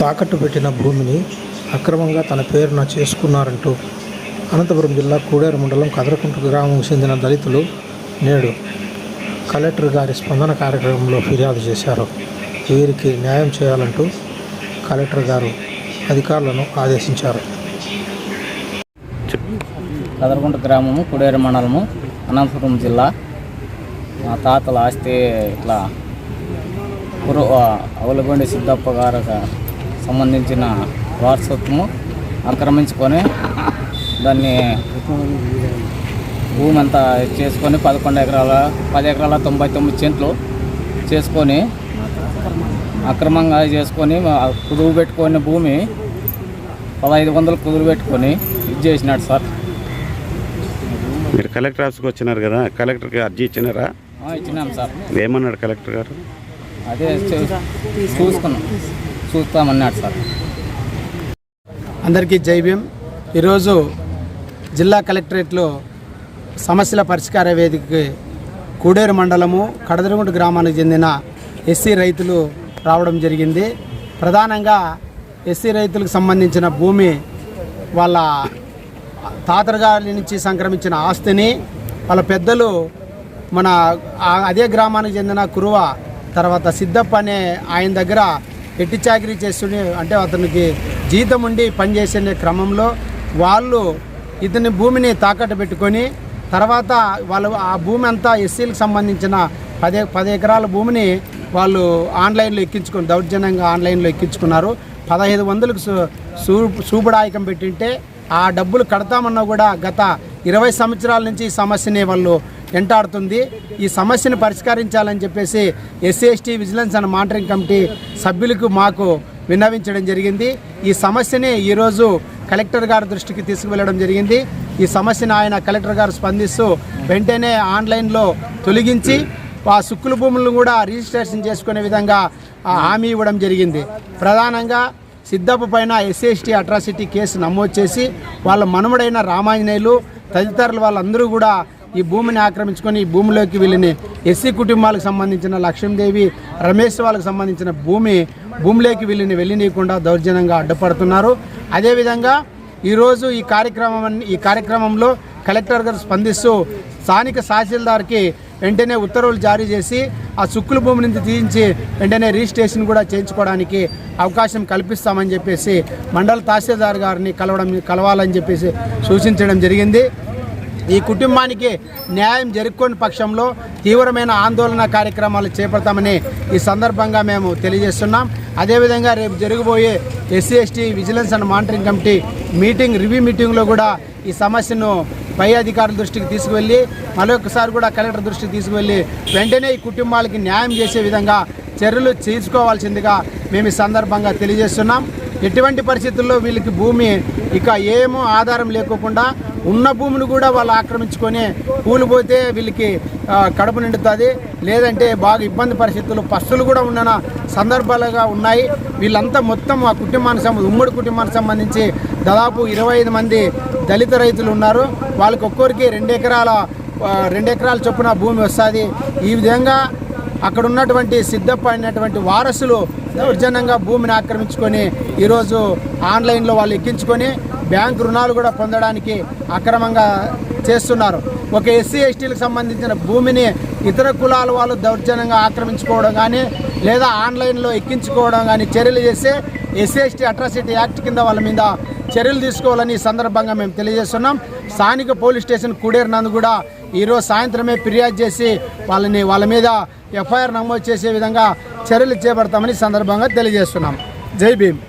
తాకట్టు పెట్టిన భూమిని అక్రమంగా తన పేరున చేసుకున్నారంటూ అనంతపురం జిల్లా కూడేరు మండలం కదరకుంట గ్రామం చెందిన దళితులు నేడు కలెక్టర్ గారి స్పందన కార్యక్రమంలో ఫిర్యాదు చేశారు. వీరికి న్యాయం చేయాలంటూ కలెక్టర్ గారు అధికారులను ఆదేశించారు. కదరకుంట గ్రామము కుడేరు మండలము అనంతపురం జిల్లా. మా తాతల ఆస్తి ఇట్లా కురు అవలగొండి సిద్ధప్ప గారు సంబంధించిన వారసత్వము ఆక్రమించుకొని దాన్ని భూమి అంతా చేసుకొని పదకొండు ఎకరాల పది ఎకరాల తొంభై తొమ్మిది సెంట్లు చేసుకొని అక్రమంగా చేసుకొని కుదువు పెట్టుకున్న భూమి పదహైదు వందలు కుదురు పెట్టుకొని ఇది చేసినాడు సార్. మీరు కలెక్టర్ ఆఫీస్కి వచ్చినారు కదా కలెక్టర్కి అర్జీ ఇచ్చినారా? ఇచ్చినాం సార్. ఏమన్నాడు కలెక్టర్ గారు? అదే చూసుకున్నాం. చూస్తామన్నాడు సార్. అందరికీ జై భీమ్. ఈరోజు జిల్లా కలెక్టరేట్లో సమస్యల పరిష్కార వేదికకి కూడేరు మండలము కడదరుగుంట గ్రామానికి చెందిన ఎస్సీ రైతులు రావడం జరిగింది. ప్రధానంగా ఎస్సీ రైతులకు సంబంధించిన భూమి వాళ్ళ తాతరగారి నుంచి సంక్రమించిన ఆస్తిని వాళ్ళ పెద్దలు మన అదే గ్రామానికి చెందిన కురువ తర్వాత సిద్ధప్ప అనే ఆయన దగ్గర ఎట్టి చాకరీ చేస్తుండే అంటే అతనికి జీతం ఉండి పనిచేసే క్రమంలో వాళ్ళు ఇతని భూమిని తాకట్టు పెట్టుకొని తర్వాత వాళ్ళు ఆ భూమి అంతా ఎస్సీలకు సంబంధించిన పదే పది ఎకరాల భూమిని వాళ్ళు ఆన్లైన్లో ఎక్కించుకొని దౌర్జన్యంగా ఆన్లైన్లో ఎక్కించుకున్నారు. పదహైదు వందలకు సూ సూ- సూపుడాయకం పెట్టింటే ఆ డబ్బులు కడతామన్నా కూడా గత ఇరవై సంవత్సరాల నుంచి ఈ సమస్యని వాళ్ళు వెంటాడుతుంది. ఈ సమస్యను పరిష్కరించాలని చెప్పేసి SC ST vigilance and monitoring committee సభ్యులకు మాకు విన్నవించడం జరిగింది. ఈ సమస్యని ఈరోజు కలెక్టర్ గారి దృష్టికి తీసుకువెళ్ళడం జరిగింది. ఈ సమస్యను ఆయన కలెక్టర్ గారు స్పందిస్తూ వెంటనే ఆన్లైన్లో తొలగించి ఆ సుక్కుల భూములను కూడా రిజిస్ట్రేషన్ చేసుకునే విధంగా హామీ ఇవ్వడం జరిగింది. ప్రధానంగా సిద్ధపు పైన ఎస్సీఎస్టీ అట్రాసిటీ కేసు నమోదు చేసి వాళ్ళ మనుమడైన రామాంజనేయులు తదితరులు వాళ్ళందరూ కూడా ఈ భూమిని ఆక్రమించుకొని ఈ భూమిలోకి వెళ్ళిన ఎస్సీ కుటుంబాలకు సంబంధించిన లక్ష్మీదేవి రమేష్ వాళ్ళకి సంబంధించిన భూమి భూమిలోకి వెళ్ళిన వెళ్ళనీయకుండా దౌర్జన్యంగా అడ్డుపడుతున్నారు. అదేవిధంగా ఈరోజు ఈ కార్యక్రమం ఈ కార్యక్రమంలో కలెక్టర్ గారు స్పందిస్తూ స్థానిక తహసీల్దార్కి వెంటనే ఉత్తర్వులు జారీ చేసి ఆ సుక్కుల భూమి నుంచి తీయించి వెంటనే రిజిస్ట్రేషన్ కూడా చేయించుకోవడానికి అవకాశం కల్పిస్తామని చెప్పేసి మండల తహసీల్దార్ గారిని కలవడం కలవాలని చెప్పేసి సూచించడం జరిగింది. ఈ కుటుంబానికి న్యాయం జరుపుకోని పక్షంలో తీవ్రమైన ఆందోళన కార్యక్రమాలు చేపడతామని ఈ సందర్భంగా మేము తెలియజేస్తున్నాం. అదేవిధంగా రేపు జరగబోయే SC ST vigilance and monitoring committee meeting review మీటింగ్లో కూడా ఈ సమస్యను పై అధికారుల దృష్టికి తీసుకువెళ్ళి మరొకసారి కూడా కలెక్టర్ దృష్టికి తీసుకువెళ్ళి వెంటనే ఈ కుటుంబాలకి న్యాయం చేసే విధంగా చర్యలు తీసుకోవాల్సిందిగా మేము ఈ సందర్భంగా తెలియజేస్తున్నాం. ఎటువంటి పరిస్థితుల్లో వీళ్ళకి భూమి ఇక ఏమో ఆధారం లేకోకుండా ఉన్న భూమిని కూడా వాళ్ళు ఆక్రమించుకొని కూలిపోతే వీళ్ళకి కడుపు నిండుతుంది. లేదంటే బాగా ఇబ్బంది పరిస్థితులు పస్తులు కూడా ఉన్న సందర్భాలుగా ఉన్నాయి. వీళ్ళంతా మొత్తం ఆ కుటుంబానికి సంబంధించి ఉమ్మడి కుటుంబానికి సంబంధించి దాదాపు ఇరవై ఐదు మంది దళిత రైతులు ఉన్నారు. వాళ్ళకి ఒక్కొరికి రెండు ఎకరాల రెండు ఎకరాల చొప్పున భూమి వస్తుంది. ఈ విధంగా అక్కడ ఉన్నటువంటి సిద్ధప్ప అయినటువంటి వారసులు దౌర్జన్యంగా భూమిని ఆక్రమించుకొని ఈరోజు ఆన్లైన్లో వాళ్ళు ఎక్కించుకొని బ్యాంక్ రుణాలు కూడా పొందడానికి అక్రమంగా చేస్తున్నారు. ఒక ఎస్సీ ఎస్టీలకు సంబంధించిన భూమిని ఇతర కులాల వాళ్ళు దౌర్జన్యంగా ఆక్రమించుకోవడం కానీ లేదా ఆన్లైన్లో ఎక్కించుకోవడం కానీ చర్యలు చేస్తే ఎస్సీ ఎస్టీ అట్రాసిటీ యాక్ట్ కింద వాళ్ళ మీద చర్యలు తీసుకోవాలని ఈ సందర్భంగా మేము తెలియజేస్తున్నాం. స్థానిక పోలీస్ స్టేషన్ కుడేరినందు కూడా ఈరోజు సాయంత్రమే ఫిర్యాదు చేసి వాళ్ళని వాళ్ళ మీద ఎఫ్ఐఆర్ నమోదు చేసే విధంగా చర్యలు చేపడతామని సందర్భంగా తెలియజేస్తున్నాం. జై భీమ్.